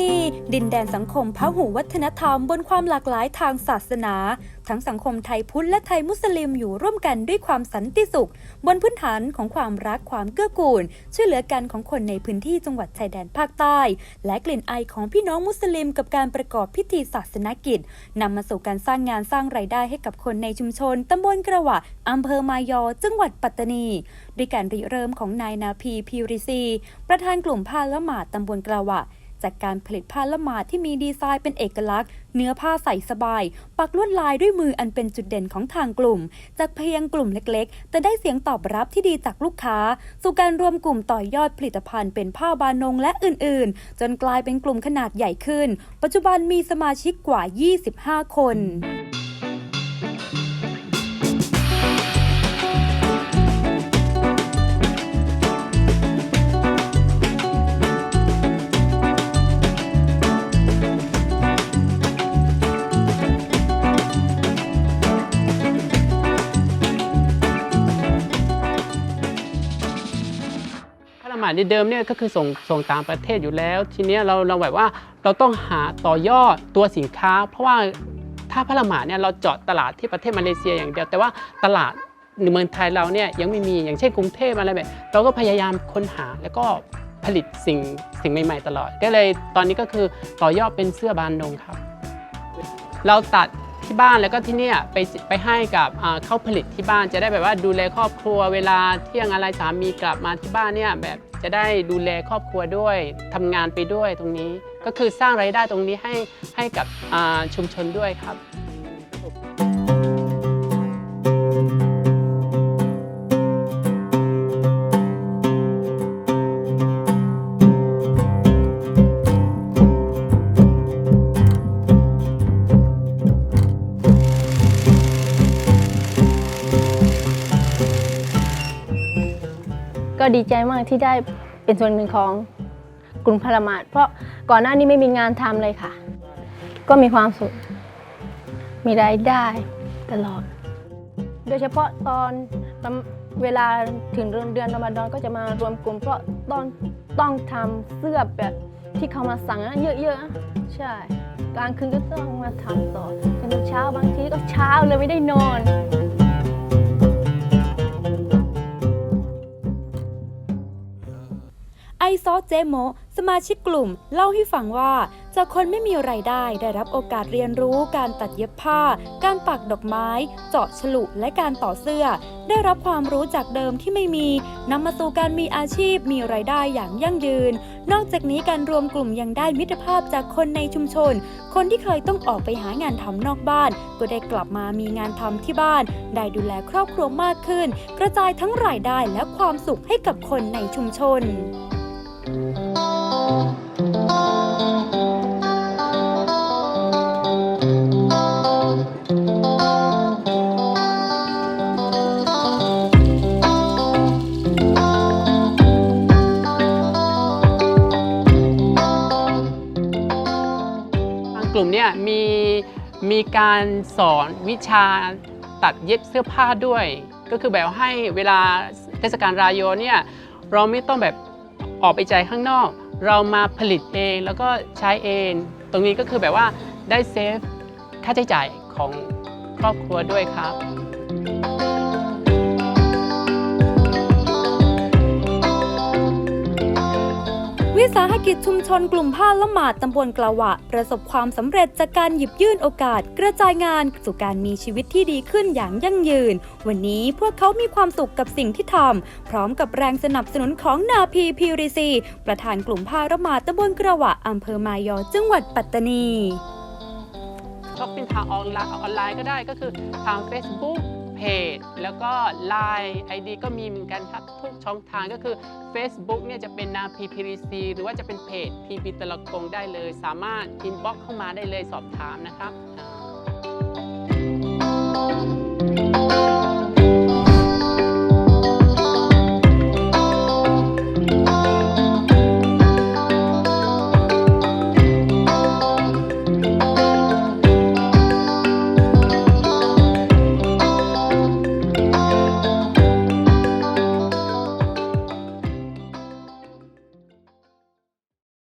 นี ดินแดนสังคมพหุวัฒนธรรมบนความหลากหลายทางศาสนา ทั้งสังคมไทยพุทธและไทยมุสลิมอยู่ร่วมกันด้วยความสันติสุข บนพื้นฐานของความรักความเกื้อกูล ช่วยเหลือกันของคนในพื้นที่จังหวัดชายแดนภาคใต้ และกลิ่นไอของพี่น้องมุสลิมกับการประกอบพิธีศาสนกิจนำมาสู่การสร้างงานสร้างรายได้ให้กับคนในชุมชนตำบลกระวะอำเภอมายอจังหวัดปัตตานีด้วยการริเริ่มของนายนาพีพิริซี ประธานกลุ่มผ้าละหมาดตำบลกระวะ จากการผลิตผ้าละหมาดที่มีดีไซน์เป็นเอกลักษณ์ เนื้อผ้าใส่สบาย ปักลวดลายด้วยมืออันเป็นจุดเด่นของทางกลุ่ม จากเพียงกลุ่มเล็กๆ แต่ได้เสียงตอบรับที่ดีจากลูกค้า สู่การรวมกลุ่มต่อยอดผลิตภัณฑ์เป็นผ้าบานงและอื่นๆ จนกลายเป็นกลุ่มขนาดใหญ่ขึ้น ปัจจุบันมีสมาชิกกว่า 25 คน พรเดิมเนี่ยก็คือส่งส่งต่างประเทศอยู่แล้ว ทีเนี้ยเราเราแบบว่าเราต้องหาต่อยอดตัวสินค้า เพราะว่าถ้าพระละหมาดเนี่ยเราเจาะตลาดที่ประเทศมาเลเซียอย่างเดียว แต่ว่าตลาดในเมืองไทยเราเนี่ยยังไม่มีอย่างเช่นกรุงเทพอะไรแบบเราก็พยายามค้นหาแล้วก็ผลิตสิ่งสิ่งใหม่ ๆ ตลอด ก็เลยตอนนี้ก็คือต่อยอดเป็นเสื้อบานนงครับ เราตัดที่บ้านแล้วก็ที่เนี่ยไปไปให้กับเขาผลิตที่บ้านจะได้แบบว่าดูแลครอบครัวเวลาเที่ยงอะไรสามีกลับมาที่บ้านเนี่ยแบบ จะได้ดูแลครอบครัวด้วยทำงานไปด้วยตรงนี้ ก็คือสร้างรายได้ตรงนี้ให้ให้กับชุมชนด้วยครับ ก็ดีใจมากที่ได้เป็นส่วนหนึ่งของกลุ่มพลหมาดเพราะก่อนหน้านี้ไม่มีงานทำเลยค่ะ ก็มีความสุข มีรายได้ตลอด โดยเฉพาะตอนเวลาถึงเดือนเดือนรอมฎอนก็จะมารวมกลุ่ม เพราะตองต้องทำเสื้อแบบที่เขามาสั่งนะเยอะๆ ใช่ กลางคืนก็ต้องมาทำต่อจนเช้าบางทีก็เช้าเลยไม่ได้นอน ไอซอเจโมสมาชิกกลุ่ม เล่าให้ฟังว่า จากคนไม่มีไรายได้ได้รับโอกาสเรียนรู้การตัดเย็บผ้า การปักดอกไม้ เจาะฉลุและการต่อเสื้อ ได้รับความรู้จากเดิมที่ไม่มีนำมาสู่การมีอาชีพมีไรายได้อย่างยั่งยืน นอกจากนี้การรวมกลุ่มยังได้มิตรภาพจากคนในชุมชน คนที่เคยต้องออกไปหางานทำนอกบ้าน ก็ได้กลับมามีงานทำที่บ้าน ได้ดูแลครอบครัวมากขึ้น กระจายทั้งรายได้และความสุขให้กับคนในชุมชน กลุ่มเนี่ยมีมีการสอนวิชาตัดเย็บเสื้อผ้าด้วย ก็คือแบบให้เวลาเทศกาลรายโยเนี่ยเราไม่ต้องแบบ ออกไปจ่ายข้างนอก เรามาผลิตเองแล้วก็ใช้เอง ตรงนี้ก็คือแบบว่าได้เซฟค่าใช้จ่ายของครอบครัวด้วยครับ วิสาหกิจชุมชนกลุ่มผ้าละหมาดตำบลกลาวะ ประสบความสำเร็จจากการหยิบยื่นโอกาส กระจายงานสู่การมีชีวิตที่ดีขึ้นอย่างยั่งยืน วันนี้พวกเขามีความสุขกับสิ่งที่ทำพร้อมกับแรงสนับสนุนของนาพีพีริซี ประธานกลุ่มผ้าละหมาดตำบลกระวะอำเภอมายอจังหวัดปัตตานีช้อปปิ้งทางออนไลน์ก็ได้ก็คือทาง Facebook จแล้วก็ Line ID ก็มีเหมือนกันครับทุกช่องทางก็คือ Facebook เนี่ยจะเป็นนาพีพีซหรือว่าจะเป็นเพจพีพีตละกงได้เลย สามารถอินบ็อกเข้ามาได้เลยสอบถามนะครับอ่า